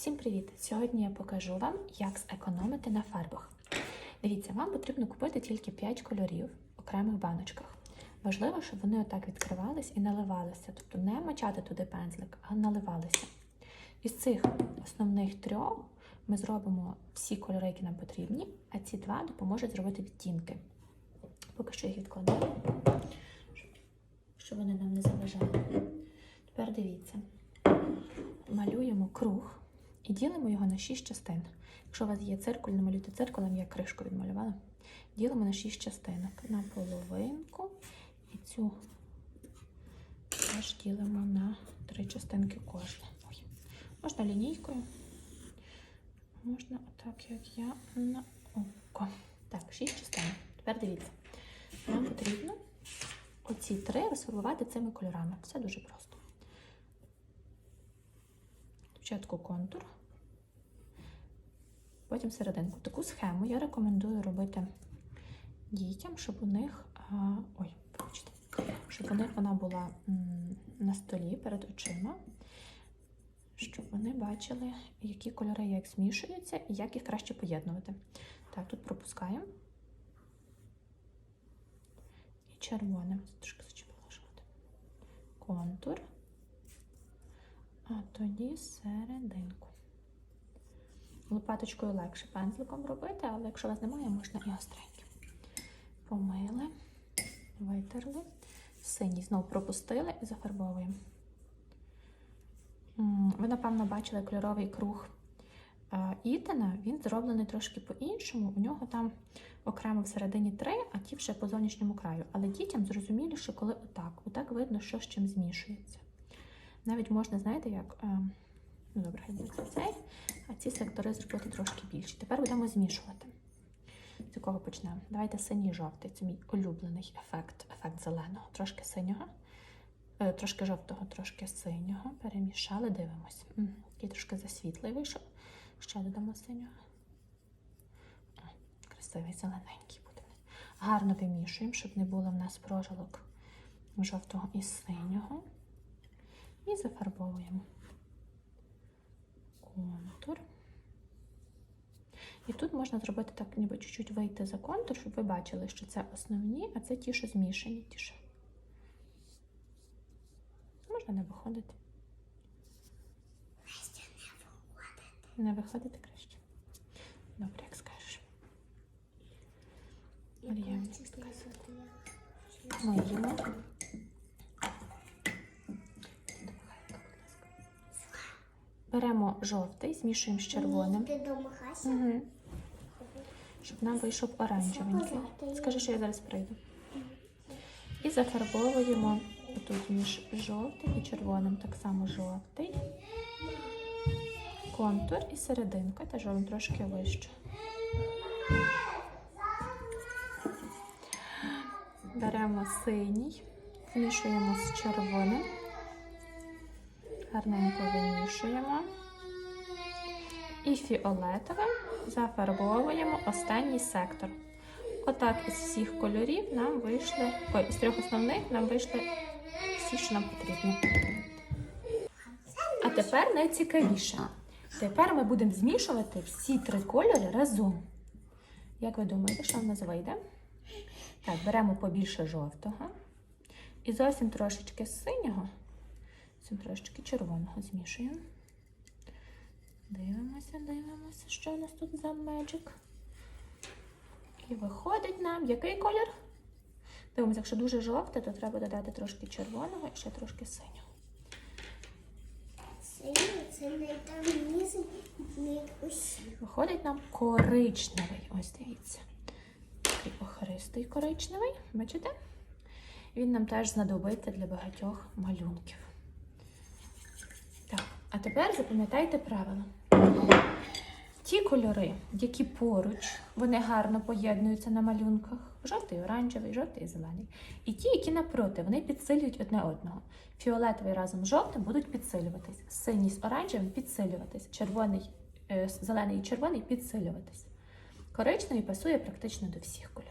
Всім привіт! Сьогодні я покажу вам, як зекономити на фарбах. Дивіться, вам потрібно купити тільки 5 кольорів в окремих баночках. Важливо, щоб вони отак відкривались і наливалися, тобто не мочати туди пензлик, а наливалися. Із цих основних трьох ми зробимо всі кольори, які нам потрібні, а ці два допоможуть зробити відтінки. Поки що їх відкладаю, щоб вони нам не заважали. Тепер дивіться малюємо круг і ділимо його на 6 частин. Якщо у вас є циркуль, намалюйте циркулем, я кришку відмалювала. Ділимо на 6 частинок. На половинку і цю теж ділимо на 3 частинки кожну. Можна лінійкою, можна отак, як я на око. Так, 6 частинок. Тепер дивіться. Нам потрібно оці три розфарбувати цими кольорами. Все дуже просто. Спочатку контур, потім серединку. Таку схему я рекомендую робити дітям, щоб у них ой, вибачте, щоб у них вона була на столі перед очима, щоб вони бачили, які кольори як змішуються і як їх краще поєднувати. Так, тут пропускаємо. І червоним. Трошки зачепила. Контур а тоді серединку. Лопаточкою легше пензликом робити, але якщо у вас немає, можна і гостреньким. Помили, витерли, синій знову пропустили і зафарбовуємо. Ви, напевно, бачили кольоровий круг Ітана, він зроблений трошки по-іншому. У нього там окремо всередині три, а ті вже по зовнішньому краю. Але дітям зрозуміліше, коли отак. Отак видно, що з чим змішується. Навіть можна, знаєте, як. Ну, добре, хай буде цей, а ці сектори зробити трошки більші. Тепер будемо змішувати. З якого почнемо? Давайте синій жовтий. Це мій улюблений ефект, ефект зеленого. Трошки синього, е, трошки жовтого, трошки синього. Перемішали, дивимось. Такий трошки засвітлий вийшов. Ще додамо синього. Красивий зелененький буде. Гарно вимішуємо, щоб не було в нас прожилок жовтого і синього. І зафарбовуємо контур. І тут можна зробити так, ніби чуть-чуть вийти за контур, щоб ви бачили, що це основні, а це ті, що змішані. Ті, що... Можна не виходити. Не виходити краще. Добре, як скажеш. Марія, Миємо. Беремо жовтий, змішуємо з червоним. Угу. Щоб нам вийшов оранжевенький. Скажи, що я зараз прийду. І зафарбовуємо тут між жовтим і червоним. Так само жовтий. Контур і серединка. Теж робимо трошки вище. Беремо синій, змішуємо з червоним. Гарненько вимішуємо. І фіолетовим зафарбовуємо останній сектор. Отак із всіх кольорів нам вийшли, ой, із трьох основних нам вийшли всі, що нам потрібно. А тепер найцікавіше. Тепер ми будемо змішувати всі три кольори разом. Як ви думаєте, що в нас вийде? Так, беремо побільше жовтого і зовсім трошечки синього. Цим трошечки червоного змішуємо. Дивимося, дивимося, що у нас тут за меджик. І виходить нам який колір? Дивимося, якщо дуже жовте, то треба додати трошки червоного і ще трошки синього. Синій це найтемніший від усіх. Виходить нам коричневий. Ось дивіться. Такий охристий коричневий. Бачите? Він нам теж знадобиться для багатьох малюнків. Тепер запам'ятайте правила. Ті кольори, які поруч, вони гарно поєднуються на малюнках. Жовтий, оранжевий, жовтий і зелений. І ті, які напроти, вони підсилюють одне одного. Фіолетовий разом з жовтим будуть підсилюватись. Синій з оранжевим підсилюватись. Червоний, е, зелений і червоний підсилюватись. Коричневий пасує практично до всіх кольорів.